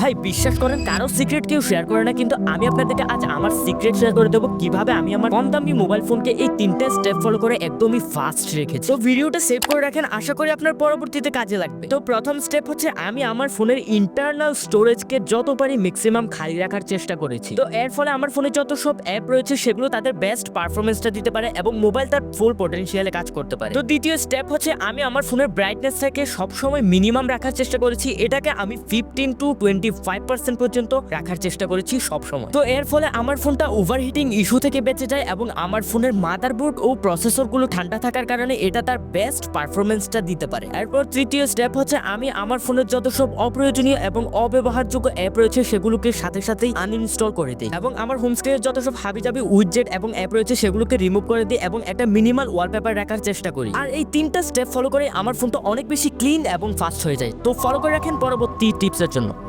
ভাই, বিশ্বাস করেন, কারও সিক্রেট কেউ শেয়ার করে না, কিন্তু আমি আপনাদেরকে আজ আমার সিক্রেট শেয়ার করে দেবো। কীভাবে আমি আমার কম দামি মোবাইল ফোনকে এই তিনটে স্টেপ ফলো করে একদমই ফাস্ট রেখেছি। তো ভিডিওটা সেভ করে রাখেন, আশা করি আপনার পরবর্তীতে কাজে লাগবে। তো প্রথম স্টেপ হচ্ছে, আমি আমার ফোনের ইন্টারনাল স্টোরেজকে যত পারি ম্যাক্সিমাম খালি রাখার চেষ্টা করেছি। তো এর ফলে আমার ফোনে যত সব অ্যাপ রয়েছে, সেগুলো তাদের বেস্ট পারফরমেন্সটা দিতে পারে এবং মোবাইল তার ফুল পটেনশিয়ালে কাজ করতে পারে। তো দ্বিতীয় স্টেপ হচ্ছে, আমি আমার ফোনের ব্রাইটনেসটাকে সবসময় মিনিমাম রাখার চেষ্টা করেছি। এটাকে আমি fifteen to twenty five percent পর্যন্ত রাখার চেষ্টা করেছি সবসময় তো এর ফলে আমার ফোনটা ওভারহিটিং ইস্যু থেকে বেঁচে যায় এবং আমার ফোনের মাদারবোর্ড ও প্রসেসরগুলো ঠান্ডা থাকার কারণে এটা তার বেস্ট পারফরমেন্সটা দিতে পারে। এরপর তৃতীয় স্টেপ হচ্ছে আমি আমার ফোনের যত সব অপ্রয়োজনীয় এবং অব্যবহারযোগ্য অ্যাপ রয়েছে সেগুলোকে সাথে সাথেই আনইনস্টল করে দিই এবং আমার হোম স্ক্রিনের যত সব হাবিজাবি উইডজেট এবং অ্যাপ রয়েছে সেগুলোকে রিমুভ করে দিই এবং একটা মিনিমাল ওয়ালপেপার রাখার চেষ্টা করি। আর এই তিনটা স্টেপ ফলো করে আমার ফোনটা অনেক বেশি ক্লিন এবং ফাস্ট হয়ে যায়। তো ফলো করে রাখেন পরবর্তী টিপসের জন্য।